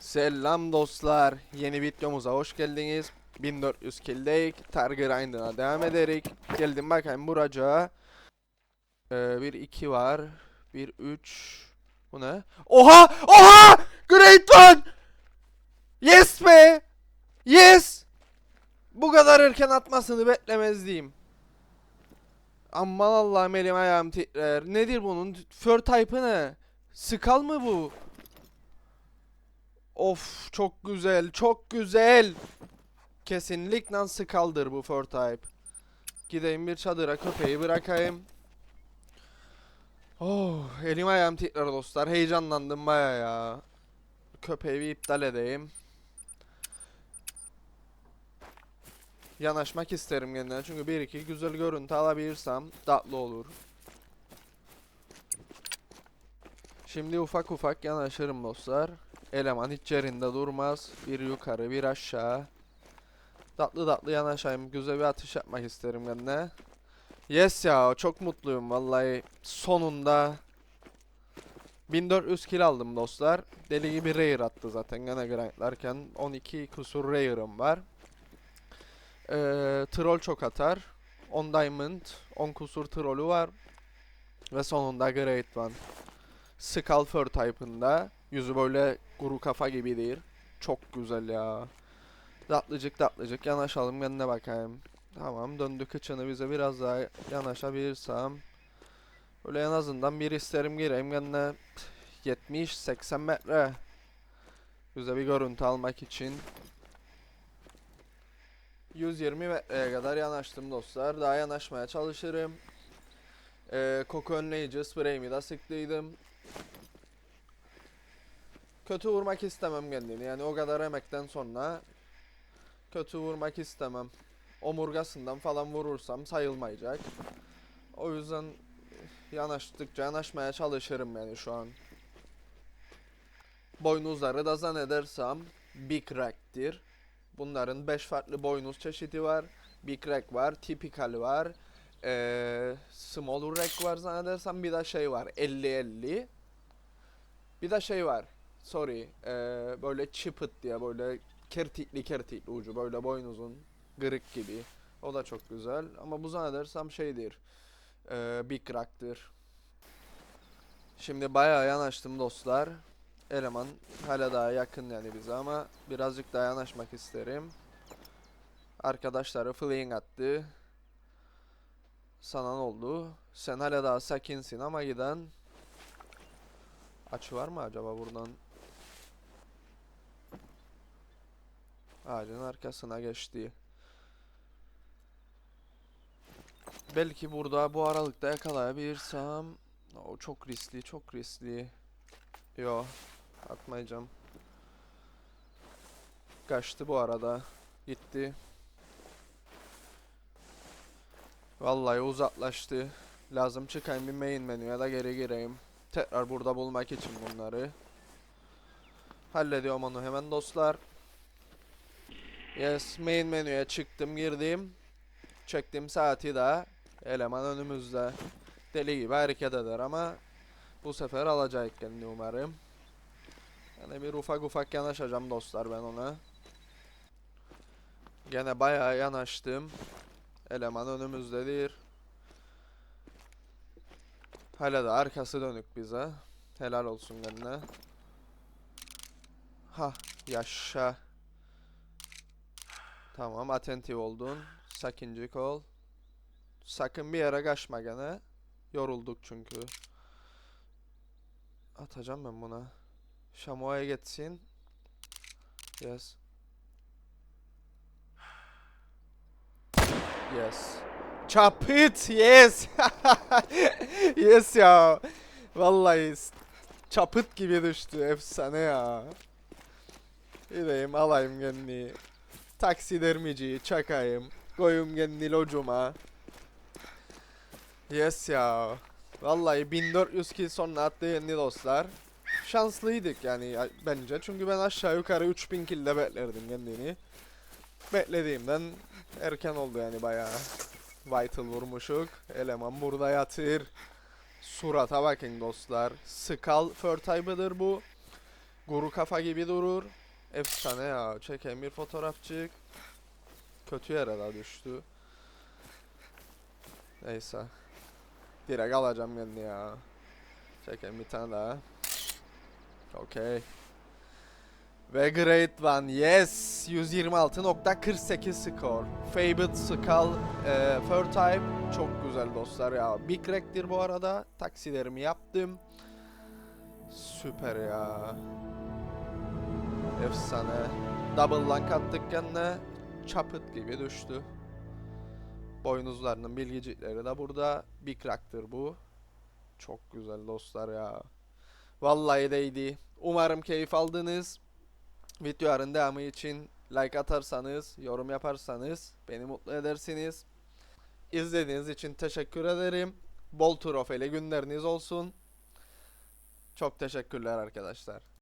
Selam dostlar. Yeni videomuza hoş geldiniz. 1400 killdeyik. Target grind'ına devam ederek. Geldim bakayım buraca. Ee, bir 2 var. Bir 3. Bu ne? Oha! Oha! Great one! Yes be! Yes! Bu kadar erken atmasını beklemezdim. Aman Allah'ım elim ayağım titrer. Nedir bunun? Fur type'ı ne? Skal mı bu? Of çok güzel, çok güzel. Kesinlikle skaldır bu fur type. Gideyim bir çadıra köpeği bırakayım. Oh, elim ayağım titrer dostlar. Heyecanlandım baya ya. Köpeği iptal edeyim. Yanaşmak isterim kendine çünkü bir iki güzel görüntü alabilirsem tatlı olur. Şimdi ufak ufak yanaşırım dostlar. Eleman hiç yerinde durmaz. Bir yukarı bir aşağı. Tatlı tatlı yanaşayım. Güzel bir atış yapmak isterim kendine. Yes ya çok mutluyum vallahi. Sonunda 1400 kill aldım dostlar. Deli gibi rare attı zaten gene grindlarken. 12 kusur rare'ım var. Ee, troll çok atar. 10 diamond, 10 kusur trollü var. Ve sonunda great one. Skull fur type'ında. Yüzü böyle kuru kafa gibi değil. Çok güzel ya. Tatlıcık tatlıcık yanaşalım kendine bakayım. Tamam döndü kıçını bize biraz daha yanaşabilirsem. Böyle en azından bir isterim gireyim kendine 70-80 metre. Güzel bir görüntü almak için. 120 metreye kadar yanaştım dostlar. Daha yanaşmaya çalışırım. Ee, koku önleyici spreyimi de sıktıydım. Kötü vurmak istemem kendini. Yani o kadar emekten sonra kötü vurmak istemem. Omurgasından falan vurursam sayılmayacak. O yüzden yanaştıkça yanaşmaya çalışırım yani şu an. Boynuzları da zannedersem Big Rack'tir. Bunların 5 farklı boynuz çeşidi var. Big Rack var, Typical var. Ee, small Rack var zannedersem bir de şey var 50-50. Bir de şey var sorry ee, böyle çıpıt diye böyle kertikli kertikli ucu böyle boynuzun gırık gibi. O da çok güzel ama bu zannedersem şeydir. Ee, Big Rack'tır. Şimdi bayağı yanaştım dostlar. Eleman hala daha yakın yani bize ama birazcık daha yanaşmak isterim. Arkadaşları fleeing attı. Sana ne oldu? Sen hala daha sakinsin ama giden Açı var mı acaba buradan? Ağacın arkasına geçti. Belki burada bu aralıkta yakalayabilirsem o çok riskli, çok riskli. Yo, atmayacağım. Kaçtı bu arada. Gitti. Vallahi uzaklaştı. Lazım çıkayım bir main menüye da geri gireyim. Tekrar burada bulmak için bunları. Hallediyorum onu hemen dostlar. Yes main menüye çıktım girdim. Çektim saati de. Eleman önümüzde. Deli gibi hareket eder ama bu sefer alacak kendini umarım. Yani bir ufak ufak yanaşacağım dostlar ben ona. Gene bayağı yanaştım. Eleman önümüzdedir. Hala da arkası dönük bize. Helal olsun kendine. Ha yaşa. Tamam atentif oldun. Sakincik ol. Sakın bir yere kaçma gene. Yorulduk çünkü. Atacağım ben buna. Şamoa'ya geçsin. Yes. Yes. Çapıt. Yes. yes ya. Vallahi çapıt gibi düştü. Efsane ya. Gideyim alayım kendini. Taksidermiciyi çakayım. Koyum kendini locuma. Yes ya. Vallahi 1400 kill sonra attı yeni dostlar. Şanslıydık yani ya- bence. Çünkü ben aşağı yukarı 3000 kill'de beklerdim kendini. Beklediğimden erken oldu yani bayağı. Vital vurmuşuk. Eleman burada yatır. Surata bakın dostlar. Skull fur bu. Guru kafa gibi durur. Efsane ya. Çeken bir fotoğrafçık. Kötü yere düştü. Neyse. Direkt alacağım kendini ya. Çeken bir tane daha. Okey. Ve Great One. Yes. 126.48 skor. Fabled Skull. E, Fur Type. Çok güzel dostlar ya. Big Rack'tir bu arada. Taksilerimi yaptım. Süper ya. Efsane. Double lank attık kendine. Çapıt gibi düştü. Boynuzlarının bilgicikleri de burada. Big Rack'tır bu. Çok güzel dostlar ya. Vallahi değdi. Umarım keyif aldınız. Videoların devamı için like atarsanız, yorum yaparsanız beni mutlu edersiniz. İzlediğiniz için teşekkür ederim. Bol trofeyle günleriniz olsun. Çok teşekkürler arkadaşlar.